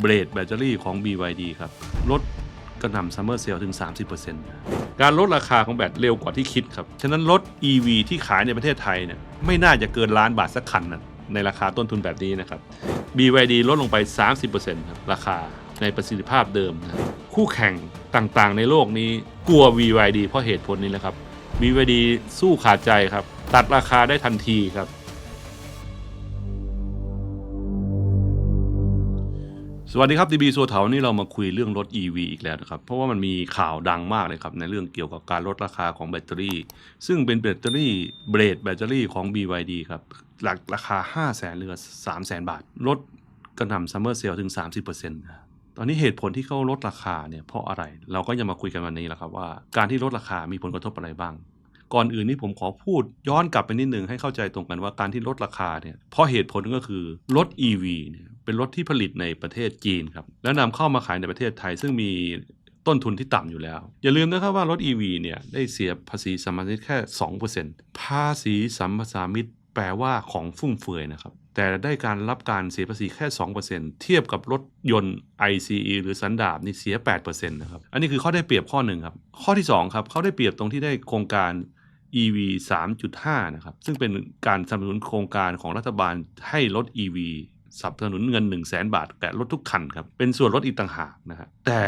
เบรดแบตเตอรี่ของ BYD ครับลดกระหน่ำซัมเมอร์เซลถึง 30%การลดราคาของแบตเร็วกว่าที่คิดครับ ฉะนั้นรถ EV ที่ขายในประเทศไทยเนี่ยไม่น่าจะเกินล้านบาทสักคันนะในราคาต้นทุนแบบนี้นะครับ BYD ลดลงไป 30%ครับราคาในประสิทธิภาพเดิมนะคู่แข่งต่างๆ ในโลกนี้กลัว BYD เพราะเหตุผลนี้แหละครับ BYD สู้ขาดใจครับ ตัดราคาได้ทันทีครับ สวัสดีครับ DB สัวเถานี่เรามาคุยเรื่องรถ EV อีกแล้วนะครับ เพราะว่ามันมีข่าวดังมากเลยครับ ในเรื่องเกี่ยวกับการลดราคาของแบตเตอรี่ ซึ่งเป็นแบตเตอรี่เบรดแบตเตอรี่ของ BYD ครับ หลักราคา 5 0 0แสนเหลือ3 0 0แสนบาท ลดกระหน่ำซัมเมอร์เซลถึง 30%นะตอนนี้เหตุผลที่เขาลดราคาเนี่ยเพราะอะไร เราก็จะมาคุยกันวันนี้แหละครับว่าการที่ลดราคามีผลกระทบอะไรบ้าง ก่อนอื่นนี่ผมขอพูดย้อนกลับไปนิดหนึ่งให้เข้าใจตรงกันว่าการที่ลดราคาเนี่ยเพราะเหตุผลก็คือรถ EV เนี่ยเป็นรถที่ผลิตในประเทศจีนครับแล้วนำเข้ามาขายในประเทศไทย ซึ่งมีต้นทุนที่ต่ำอยู่แล้ว อย่าลืมนะครับว่ารถ EV เนี่ยได้เสียภาษีสัมมามิตแค่ 2%ภาษีสัมปทานมิตแปลว่าของฟุ่มเฟือยนะครับแต่ได้การรับการเสียภาษีแค่ 2%เทียบกับรถยนต์ ICE หรือสันดาปนี่เสีย 8%นะครับ อันนี้คือข้อได้เปรียบข้อหนึ่งครับ ข้อที่ 2 ครับเขาได้เปรียบตรงที่ได้โครงการ EV 3.5 นะครับ ซึ่งเป็นการสนับสนุนโครงการของรัฐบาลให้รถ EV สนับสนุนเงิน 1 0 0 0 0แบาทแก่รถทุกคันครับ เป็นส่วนลดอีกต่างหากนะฮะแต่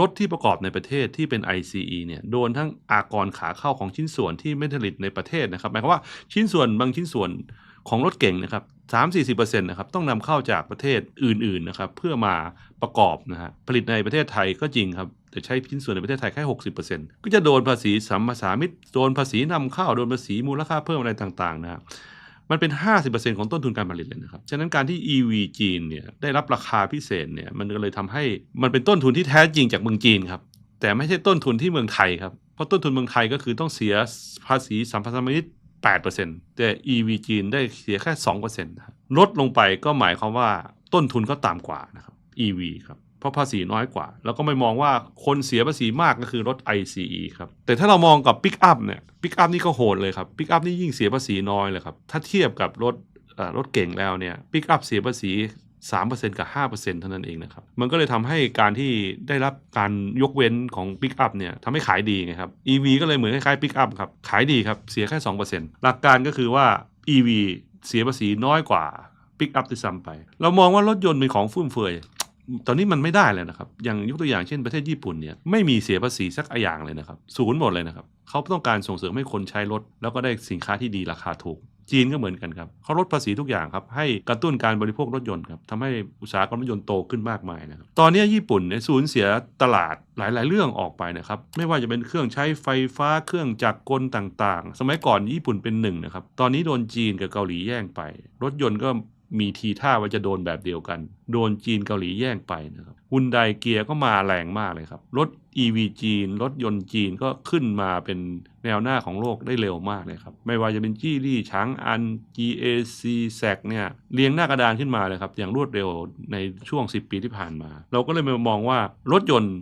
รถที่ประกอบในประเทศที่เป็น ICE เนี่ยโดนทั้งอากรขาเข้าของชิ้นส่วนที่ไม่ผลิตในประเทศนะครับหมายความว่าชิ้นส่วนบางชิ้นส่วนของรถเก่งนะครับ 3-40%นะครับต้องนำเข้าจากประเทศอื่นๆนะครับเพื่อมาประกอบนะฮะผลิตในประเทศไทยก็จริงครับแต่ใช้ชิ้นส่วนในประเทศไทยแค่ 60%ก็จะโดนภาษีสัมมาสามิตโดนภาษีนำเข้าโดนภาษีมูลค่าเพิ่มอะไรต่างๆนะครับมันเป็น 50%ของต้นทุนการผลิตเลยนะครับ ฉะนั้นการที่ EV จีนเนี่ยได้รับราคาพิเศษเนี่ยมันก็เลยทำให้มันเป็นต้นทุนที่แท้จริงจากเมืองจีนครับแต่ไม่ใช่ต้นทุนที่เมืองไทยครับเพราะต้นทุนเมืองไทยก็คือต้องเสียภาษีสัมปทานมิต 8%แต่ EV จีนได้เสียแค่2%นะครับลดลงไปก็หมายความว่าต้นทุนก็ต่ำกว่านะครับ EV ครับเพราะภาษีน้อยกว่า แล้วก็ไม่มองว่าคนเสียภาษีมากก็คือรถ ICE ครับ แต่ถ้าเรามองกับ Pick Up เนี่ย Pick Up นี่ก็โหดเลยครับ Pick Up นี่ยิ่งเสียภาษีน้อยเลยครับ ถ้าเทียบกับรถรถเก่งแล้วเนี่ย Pick Up เสียภาษี 3%กับ 5%เท่านั้นเองนะครับ มันก็เลยทำให้การที่ได้รับการยกเว้นของ Pick Up เนี่ยทำให้ขายดีไงครับ EV ก็เลยเหมือนคล้ายๆ Pick Up ครับ ขายดีครับ เสียแค่ 2%หลักการก็คือว่า EV เสียภาษีน้อยกว่า Pick Up ด้วยซ้ำไป เรามองว่ารถยนต์เป็นของฟุ่มเฟือยตอนนี้มันไม่ได้เลยนะครับ อย่างยกตัวอย่างเช่นประเทศญี่ปุ่นเนี่ยไม่มีเสียภาษีสักอย่างเลยนะครับ ศูนย์หมดเลยนะครับ เขาต้องการส่งเสริมให้คนใช้รถ แล้วก็ได้สินค้าที่ดีราคาถูก จีนก็เหมือนกันครับเขาลดภาษีทุกอย่างครับ ให้กระตุ้นการบริโภครถยนต์ครับทำให้อุตสาหกรรมรถยนต์โตขึ้นมากมายนะครับตอนนี้ญี่ปุ่นเนี่ยสูญเสียตลาดหลาย ๆ เรื่องออกไปนะครับ ไม่ว่าจะเป็นเครื่องใช้ไฟฟ้าเครื่องจักรกลต่าง ๆ สมัยก่อนญี่ปุ่นเป็นหนึ่งนะครับ ตอนนี้โดนจีนกับเกาหลีแย่งไป รถยนต์ก็ มีทีท่าว่าจะโดนแบบเดียวกัน โดนจีนเกาหลีแย่งไปนะครับฮุนไดเกียร์ก็มาแรงมากเลยครับ รถ EV จีน รถยนต์จีนก็ขึ้นมาเป็นแนวหน้าของโลกได้เร็วมากเลยครับ ไม่ว่าจะเป็นจี้ลี่ช้างอัน GAC แซกเนี่ยเรียงหน้ากระดานขึ้นมาเลยครับ อย่างรวดเร็วในช่วง 10 ปีที่ผ่านมา เราก็เลยมามองว่ารถยนต์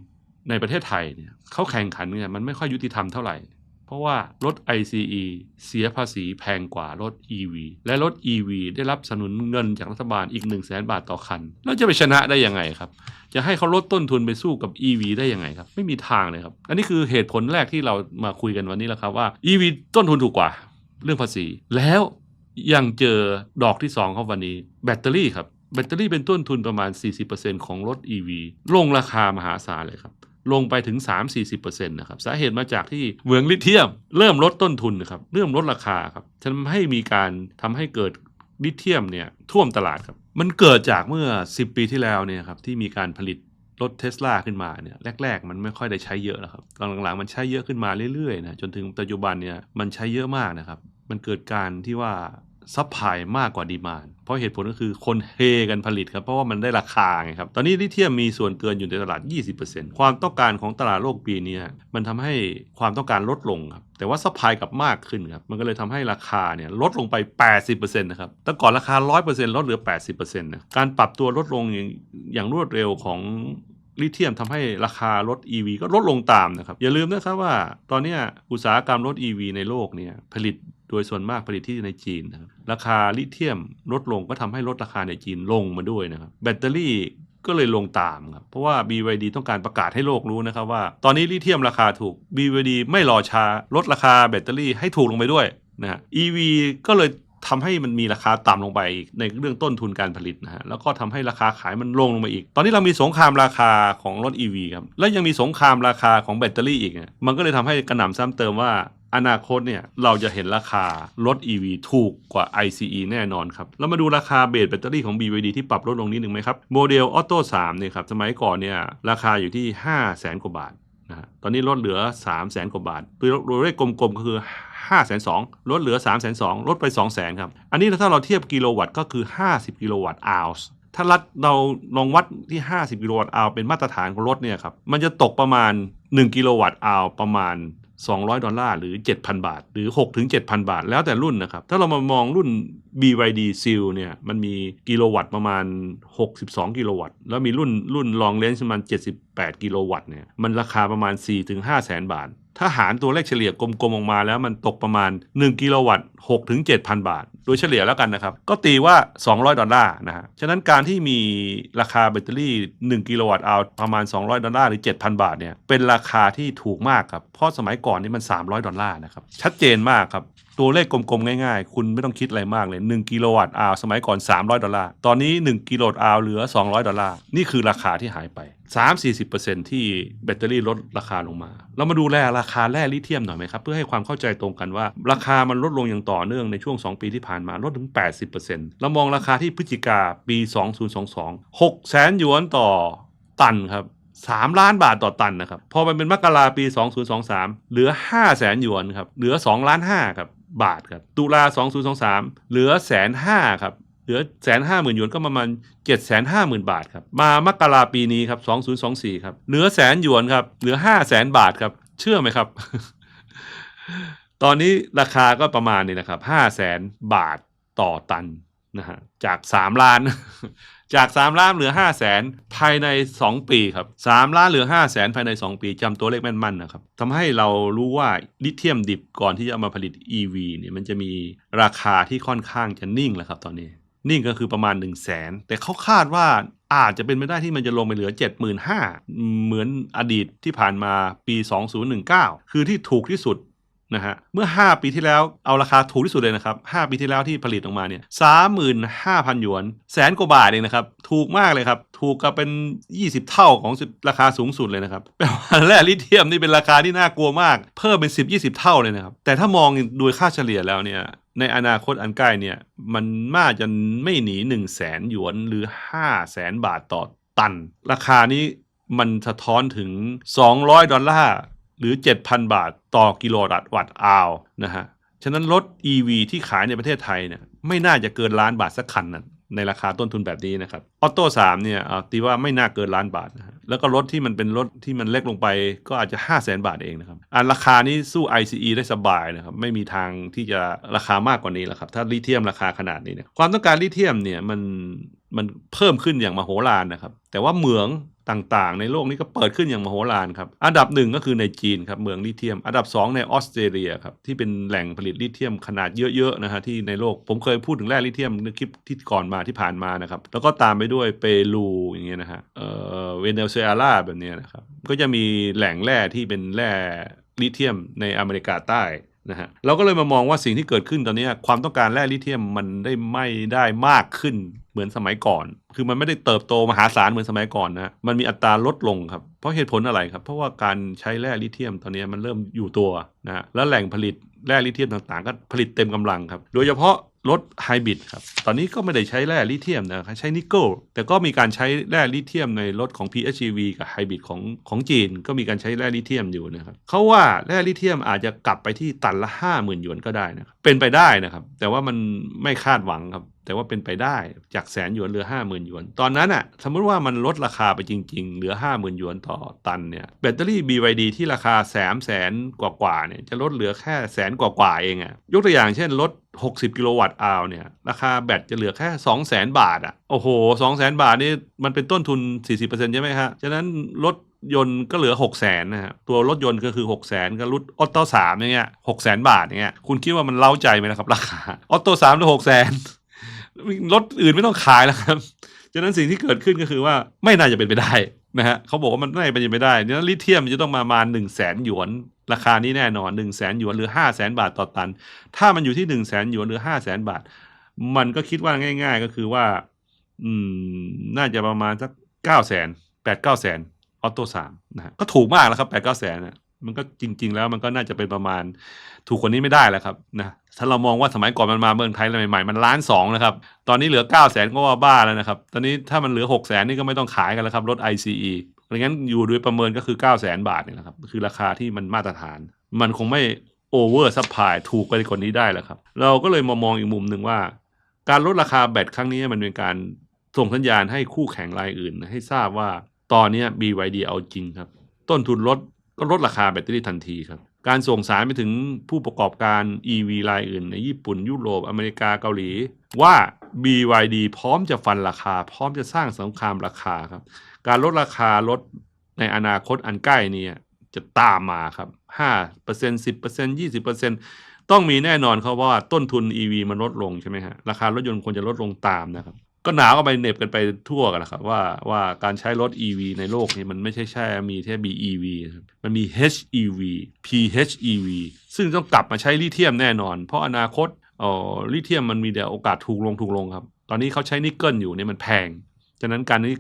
ในประเทศไทยเนี่ยเขาแข่งขันเนี่ยมันไม่ค่อยยุติธรรมเท่าไหร่ เพราะว่ารถ ICE เสียภาษีแพงกว่ารถ EV และรถ EV ได้รับสนุนเงินจากรัฐบาลอีก 1 0 0 0 0แบาทต่อคัน แล้วจะไปชนะได้ยังไงครับ จะให้เขาลดต้นทุนไปสู้กับ EV ได้ยังไงครับ ไม่มีทางเลยครับ อันนี้คือเหตุผลแรกที่เรามาคุยกันวันนี้แหละครับว่า EV ต้นทุนถูกกว่าเรื่องภาษี แล้วยังเจอดอกที่2ครับวันนี้ แบตเตอรี่ครับแบตเตอรี่เป็นต้นทุนประมาณ 40%ของรถ EV ลงราคามหาศาลเลยครับ ลงไปถึง 3-40%นะครับสาเหตุมาจากที่เหมืองลิเธียม เริ่มลดต้นทุนนะครับเริ่มลดราคาครับทำให้มีการทำให้เกิดลิเธียมเนี่ยท่วมตลาดครับมันเกิดจากเมื่อ 10 ปีที่แล้วเนี่ยครับที่มีการผลิตรถเทสลาขึ้นมาเนี่ยแรก ๆ มันไม่ค่อยได้ใช้เยอะแล้วครับตอนหลังๆมันใช้เยอะขึ้นมาเรื่อยๆนะจนถึงปัจจุบันเนี่ยมันใช้เยอะมากนะครับมันเกิดการที่ว่า ซัพพลายมากกว่าดีมานเพราะเหตุผลก็คือคนเฮกันผลิตครับ เพราะว่ามันได้ราคาไงครับ ตอนนี้ลิเธียมมีส่วนเกินอยู่ในตลาด 20%ความต้องการของตลาดโลกปีนี้มันทำให้ความต้องการลดลงครับ แต่ว่าซัพพลายกลับมากขึ้นครับ มันก็เลยทำให้ราคาเนี่ยลดลงไป 80%นะครับ แต่ก่อนราคา 100%ลดเหลือ 80%นะการปรับตัวลดลงอย่างรวดเร็วของลิเธียมทำให้ราคารถ EV ก็ลดลงตามนะครับ อย่าลืมนะครับว่าตอนนี้อุตสาหกรรมรถ EV ในโลกเนี่ยผลิต โดยส่วนมากผลิตที่ในจีนนะครับราคาลิเธียมลดลงก็ทำให้ลดราคาในจีนลงมาด้วยนะครับแบตเตอรี่ก็เลยลงตามครับ เพราะว่า BYD ต้องการประกาศให้โลกรู้นะครับว่า ตอนนี้ลิเธียมราคาถูก BYD ไม่รอช้าลดราคาแบตเตอรี่ให้ถูกลงไปด้วยนะฮะ EV ก็เลยทำให้มันมีราคาต่ำลงไปอีกในเรื่องต้นทุนการผลิตนะฮะแล้วก็ทำให้ราคาขายมันลงลงไปอีก ตอนนี้เรามีสงครามราคาของรถ EV ครับ และยังมีสงครามราคาของแบตเตอรี่อีก มันก็เลยทำให้กระหน่ำซ้ำเติมว่า อนาคตเนี่ยเราจะเห็นราคารถ EV ถูกกว่า ICE แน่นอนครับ แล้วมาดูราคาเบสแบตเตอรี่ของ BYD ที่ปรับลดลงนิดหนึ่งไหมครับ โมเดลออโต้3เนี่ยครับสมัยก่อนเนี่ยราคาอยู่ที่ 5 0 0แสนกว่าบาทนะฮะตอนนี้ลดเหลือ 3 0 0แสนกว่าบาทโดยเลขกลมๆก็คือ 5 2 0 0 0ลดเหลือ 3 2 0 0 0ลดไป2 0 0 0 0 0ครับ อันนี้ถ้าเราเทียบกิโลวัตต์ก็คือ 50 กิโลวัตต์อาวส์ถ้ารัดเราลองวัดที่ 50 กิโลวัตต์อาวเป็นมาตรฐานของรถเนี่ยครับ มันจะตกประมาณ 1 กิโลวัตต์อาวประมาณ 200 ดอลลาร์หรือ 7,000 บาท หรือ 6 ถึง 7,000 บาท แล้วแต่รุ่นนะครับ ถ้าเรามามองรุ่น BYD Seal เนี่ยมันมีกิโลวัตต์ประมาณ 62 กิโลวัตต์ แล้วมีรุ่นรุ่น long range ประมาณ 78 กิโลวัตต์เนี่ยมันราคาประมาณ 4 ถึง 5 แสนบาท ถ้าหารตัวเลขเฉลี่ยกลมๆออกมาแล้วมันตกประมาณ 1 กิโลวัตต์6ถึง7,000 บาท โดยเฉลี่ยแล้วกันนะครับ ก็ตีว่า 200 ดอลลาร์นะฮะฉะนั้นการที่มีราคาแบตเตอรี่ 1 กิโลวัตต์เอาประมาณ 200 ดอลลาร์หรือ 7,000 บาทเนี่ยเป็นราคาที่ถูกมากครับ เพราะสมัยก่อนนี่มัน 300 ดอลลาร์นะครับ ชัดเจนมากครับ ตัวเลขกลมๆ ง่ายๆ คุณไม่ต้องคิดอะไรมากเลย 1 กิโลวัตต์อาวสมัยก่อน 300 ดอลลาร์ ตอนนี้ 1 กิโลวัตต์อาวเหลือ 200 ดอลลาร์ นี่คือราคาที่หายไป 3-40%ที่แบตเตอรี่ลดราคาลงมา เรามาดูแลราคาแร่ลิเธียมหน่อยไหมครับ เพื่อให้ความเข้าใจตรงกันว่า ราคามันลดลงอย่างต่อเนื่องในช่วง 2 ปีที่ผ่านมาลดถึง 80%เรามองราคาที่พฤศจิกาปี 2022 6แสนหยวนต่อตันครับ3ล้านบาทต่อตันนะครับ พอมันเป็นมกราปี 2023 เหลือ5แสนหยวนครับ เหลือ 2 ล้าน5ครับ บาทครับ ตุลา 2023 เหลือแสนห้าครับ เหลือแสนห้าหมื่นหยวนก็ประมาณเจ็ดแสนห้าหมื่นบาทครับ มามกราปีนี้ครับ 2024 ครับ เหลือแสนหยวนครับ เหลือห้าแสนบาทครับ เชื่อไหมครับ ตอนนี้ราคาก็ประมาณนี้นะครับห้าแสนบาทต่อตันนะฮะจากสามล้าน จาก 3 ล้านเหลือ 5 0 0แสนภายใน 2 ปีครับ3ล้านเหลือ 5 0 0แสนภายใน 2 ปีจำตัวเลขแม่นๆนะครับทำให้เรารู้ว่าลิเธียมดิบก่อนที่จะเอามาผลิต EV เนี่ยมันจะมีราคาที่ค่อนข้างจะนิ่งแล้วครับตอนนี้ นิ่งก็คือประมาณ 1 0 0 0 0แสนแต่เขาคาดว่าอาจจะเป็นไปได้ที่มันจะลงไปเหลือ 75,000เหมือนอดีตที่ผ่านมาปี 2019 คือที่ถูกที่สุด นะฮะเมื่อ 5 ปีที่แล้วเอาราคาถูกที่สุดเลยนะครับ 5 ปีที่แล้วที่ผลิตออกมาเนี่ย35,000หยวนแสนกว่าบาทเองนะครับ ถูกมากเลยครับ ถูกกับเป็น 20 เท่าของราคาสูงสุดเลยนะครับแปลว่าแร่ลิเธียมนี่เป็นราคาที่น่ากลัวมาก เพิ่มเป็น 10-20 เท่าเลยนะครับ แต่ถ้ามองโดยค่าเฉลี่ยแล้วเนี่ยในอนาคตอันใกล้เนี่ยมันน่าจะไม่หนี 1 0 0 0 0แสนหยวนหรือ 5 0 0แสนบาทต่อตัน ราคานี้มันสะท้อนถึง 200 ดอลลาร์ หรือ 7,000 บาท ต่อกิโลวัตต์อาวนะฮะ ฉะนั้นรถ EV ที่ขายในประเทศไทยเนี่ยไม่น่าจะเกินล้านบาทสักคันนะในราคาต้นทุนแบบนี้นะครับ ออโต้3เนี่ยตีว่าไม่น่าเกินล้านบาทนะฮะแล้วก็รถที่มันเป็นรถที่มันเล็กลงไปก็อาจจะ 5 0 0แสนบาทเองนะครับอันราคานี้สู้ ICE ได้สบายนะครับ ไม่มีทางที่จะราคามากกว่านี้แล้วครับ ถ้าลิเธียมราคาขนาดนี้นความต้องการลิเธียมเนี่ยมันมันเพิ่มขึ้นอย่างมโหฬารนะครับ แต่ว่าเหมือง ต่างๆ ในโลกนี้ก็เปิดขึ้นอย่างมโหฬารครับ อันดับหนึ่งก็คือในจีนครับเมืองลิเธียม อันดับ 2 ในออสเตรเลียครับที่เป็นแหล่งผลิตลิเธียมขนาดเยอะๆนะฮะที่ในโลกผมเคยพูดถึงแร่ลิเธียมในคลิปที่ก่อนมาที่ผ่านมานะครับแล้วก็ตามไปด้วยเปรูอย่างเงี้ยนะฮะเอ่อเวเนซุเอลาแบบเนี้ยนะครับก็จะมีแหล่งแร่ที่เป็นแร่ลิเธียมในอเมริกาใต้ นะฮะเราก็เลยมามองว่าสิ่งที่เกิดขึ้นตอนนี้ความต้องการแร่ลิเทียมมันได้ไม่ได้มากขึ้นเหมือนสมัยก่อน คือมันไม่ได้เติบโตมหาศาลเหมือนสมัยก่อนนะมันมีอัตราลดลงครับ เพราะเหตุผลอะไรครับ เพราะว่าการใช้แร่ลิเทียมตอนนี้มันเริ่มอยู่ตัวนะฮะแล้วแหล่งผลิตแร่ลิเทียมต่างๆ ก็ผลิตเต็มกำลังครับ โดยเฉพาะ รถไฮบริดครับ ตอนนี้ก็ไม่ได้ใช้แร่ลิเทียมนะครับใช้นิกเกิล แต่ก็มีการใช้แร่ลิเทียมในรถของ PHEV กับไฮบริดของของจีน ก็มีการใช้แร่ลิเทียมอยู่นะครับเขาว่าแร่ลิเทียมอาจจะกลับไปที่ตันละ 50,000หยวนก็ได้นะครับเป็นไปได้นะครับ แต่ว่ามันไม่คาดหวังครับแต่ว่าเป็นไปได้จากแสนหยวนเหลือ 50,000หยวน ตอนนั้นอะสมมติว่ามันลดราคาไปจริง ๆ เหลือ 50,000หยวนต่อตันเนี่ยแบตเตอรี่ BYD ที่ราคาแสนแสนกว่าๆเนี่ยจะลดเหลือแค่แสนกว่าๆเองอะยกตัวอย่างเช่นรถ60 กิโลวัตต์อาวเนี่ยราคาแบตจะเหลือแค่ 200,000บาทอะโอ้โห 200,000บาทนี่มันเป็นต้นทุน 40%ใช่ไหมฮะฉะนั้นรถยนต์ก็เหลือ 6 0 0 0 0นะฮะตัวรถยนต์ก็คือ 6 0 0 0 0ก็รถออโต้สามอย่างเงี้ยหกแสนบาทอย่างเงี้ยคุณคิดว่ามันเล้าใจไหมล่ะครับราคาออโต้สามหรือหกแสน รถอื่นไม่ต้องขายแล้วครับฉะนั้นสิ่งที่เกิดขึ้นก็คือว่าไม่น่าจะเป็นไปได้นะฮะเขาบอกว่ามันไม่เป็นไปได้ดังนั้นลิเธียมมันจะต้องมาประมาณหนึ่งแสนหยวน ราคานี้แน่นอนหนึ่งแสนหยวนหรือห้าแสนบาทต่อตัน ถ้ามันอยู่ที่หนึ่งแสนหยวนหรือห้าแสนบาท มันก็คิดว่าง่าย ๆ ก็คือว่า อืม น่าจะประมาณสักเก้าแสนแปดเก้าแสนออโต้สามนะฮะก็ถูกมากแล้วครับแปดเก้าแสนนะ มันก็จริง ๆ แล้วมันก็น่าจะเป็นประมาณถูกกว่านี้ไม่ได้แล้วครับนะถ้าเรามองว่าสมัยก่อนมันมาเมืองไทยใหม่ๆมันล้านสองนะครับ ตอนนี้เหลือเก้าแสนก็ว่าบ้าแล้วนะครับ ตอนนี้ถ้ามันเหลือหกแสนนี่ก็ไม่ต้องขายกันแล้วครับรถ ICE ดังนั้นอยู่โดยประเมินก็คือเก้าแสนบาทนี่แหละครับคือราคาที่มันมาตรฐาน มันคงไม่โอเวอร์ซัพพลายถูกไปกว่านี้ได้แล้วครับ เราก็เลยมามองอีกมุมหนึ่งว่า การลดราคาแบตครั้งนี้มันเป็นการส่งสัญญาณให้คู่แข่งรายอื่น ให้ทราบว่าตอนนี้ BYD เอาจริงครับ ต้นทุนลด ก็ลดราคาแบตเตอรี่ทันทีครับ การส่งสารไปถึงผู้ประกอบการ EV รายอื่น ในญี่ปุ่น ยุโรป อเมริกาเกาหลี ว่า BYD พร้อมจะฟันราคา พร้อมจะสร้างสงครามราคาครับ การลดราคารถในอนาคตอันใกล้นี้จะตามมาครับ 5% 10% 20%ต้องมีแน่นอนครับว่าต้นทุน EV มันลดลงใช่ไหมฮะราคารถยนต์ควรจะลดลงตามนะครับ ก็หนาวก็ไปเหน็บกันไปทั่วกันนะครับว่าว่าการใช้รถ EV ในโลกนี้มันไม่ใช่แค่มีแค่ BEV นะครับมันมี HEV PHEV ซึ่งต้องกลับมาใช้ลิเธียมแน่นอน เพราะอนาคตเอ่อลิเธียมมันมีแต่โอกาสถูกลงถูกลงครับ ตอนนี้เขาใช้นิกเกิลอยู่เนี่ยมันแพง ฉะนั้นการนี้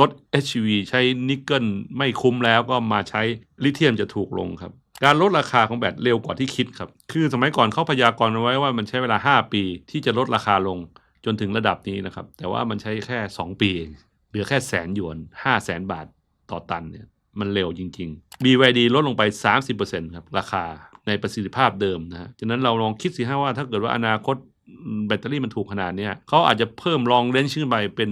รถ HEV ใช้นิกเกิลไม่คุ้มแล้วก็มาใช้ลิเธียมจะถูกลงครับการลดราคาของแบตเร็วกว่าที่คิดครับ คือสมัยก่อนเขาพยากรณ์เอาไว้ว่ามันใช้เวลา 5 ปีที่จะลดราคาลง จนถึงระดับนี้นะครับ แต่ว่ามันใช้แค่ 2 ปีเองเหลือแค่แสนหยวน 5 0 0แสนบาทต่อตันเนี่ยมันเร็วจริง ๆ BYD ลดลงไป 30%ครับราคาในประสิทธิภาพเดิมนะฮะฉะนั้นเราลองคิดสิฮะว่าถ้าเกิดว่าอนาคตแบตเตอรี่มันถูกขนาดเนี้ยเขาอาจจะเพิ่มลองเลนส์ขึ้นไปเป็น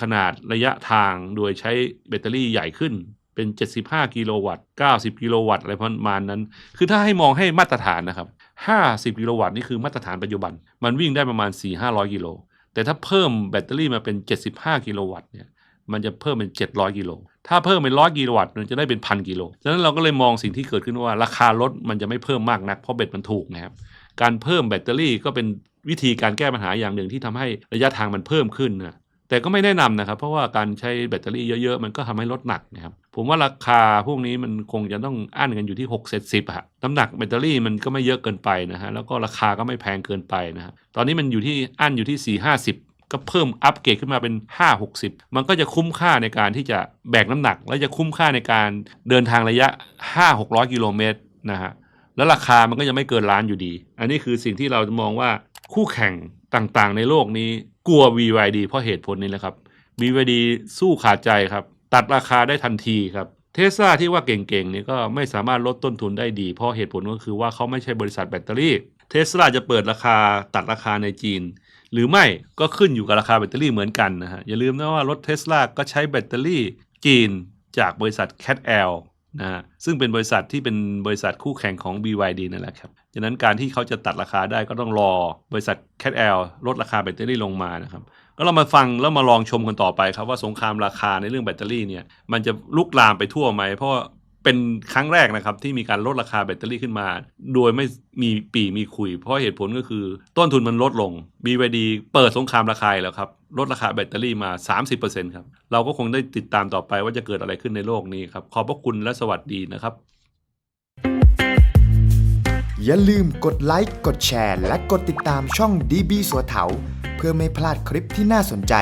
ขนาดระยะทางโดยใช้แบตเตอรี่ใหญ่ขึ้นเป็น 75 กิโลวัตต์ 90 กิโลวัตต์ อะไรประมาณนั้น คือถ้าให้มองให้มาตรฐานนะครับ 50 กิโลวัตต์นี่คือมาตรฐานปัจจุบัน มันวิ่งได้ประมาณ 4-500 กิโล แต่ถ้าเพิ่มแบตเตอรี่มาเป็น 75 กิโลวัตต์เนี่ยมันจะเพิ่มเป็น 700 กิโล ถ้าเพิ่มเป็น100กิโลวัตต์มันจะได้เป็นพันกิโล ฉะนั้นเราก็เลยมองสิ่งที่เกิดขึ้นว่า ราคารถมันจะไม่เพิ่มมากนัก เพราะแบตมันถูกนะครับ การเพิ่มแบตเตอรี่ก็เป็นวิธีการแก้ปัญหาอย่างหนึ่งที่ทำให้ระยะทางมันเพิ่มขึ้นนะ แต่ก็ไม่แนะนำนะครับ เพราะว่าการใช้แบตเตอรี่เยอะๆ มันก็ทำให้รถหนักนะครับ ผมว่าราคาพวกนี้มันคงจะต้องอั้นกันอยู่ที่6เซตสิบอะน้ำหนักแบตเตอรี่มันก็ไม่เยอะเกินไปนะฮะ แล้วก็ราคาก็ไม่แพงเกินไปนะฮะ ตอนนี้มันอยู่ที่อั้นอยู่ที่ 4 50ก็เพิ่มอัปเกรดขึ้นมาเป็น 5 60 มันก็จะคุ้มค่าในการที่จะแบกน้ำหนัก และจะคุ้มค่าในการเดินทางระยะ 5 600 กิโลเมตรนะฮะ แล้วราคามันก็ยังไม่เกินล้านอยู่ดี อันนี้คือสิ่งที่เราจะมองว่าคู่แข่งต่างๆ ในโลกนี้กลัว BYD เพราะเหตุผลนี้แหละครับ BYD สู้ขาดใจครับ ตัดราคาได้ทันทีครับเทสลาที่ว่าเก่งๆนี่ก็ไม่สามารถลดต้นทุนได้ดี เพราะเหตุผลก็คือว่าเขาไม่ใช่บริษัทแบตเตอรี่เทสลาจะเปิดราคาตัดราคาในจีน หรือไม่ก็ขึ้นอยู่กับราคาแบตเตอรี่เหมือนกันนะฮะอย่าลืมนะว่ารถเทสลาก็ใช้แบตเตอรี่จีนจากบริษัท Cat L นะฮะซึ่งเป็นบริษัทที่เป็นบริษัทคู่แข่งของ BYD นั่นแหละครับฉะนั้นการที่เขาจะตัดราคาได้ก็ต้องรอบริษัท Cat L ลดราคาแบตเตอรี่ลงมานะครับ ก็เรามาฟังแล้วมาลองชมกันต่อไปครับว่าสงครามราคาในเรื่องแบตเตอรี่เนี่ยมันจะลุกลามไปทั่วไหม เพราะาเป็นครั้งแรกนะครับที่มีการลดราคาแบตเตอรี่ขึ้นมา โดยไม่มีปีมีคุย เพราะเหตุผลก็คือ ต้นทุนมันลดลง BYD เปิดสงครามราคาแล้วครับลดราคาแบตเตอรี่มา 30%ครับเราก็คงได้ติดตามต่อไปว่าจะเกิดอะไรขึ้นในโลกนี้ครับขอบพระคุณและสวัสดีนะครับ อย่าลืมกดไลค์กดแชร์ และกดติดตามช่อง DB สัวเถา พื่อไม่พลาดคลิปที่น่าสนใจ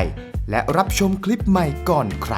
และรับชมคลิปใหม่ก่อนใคร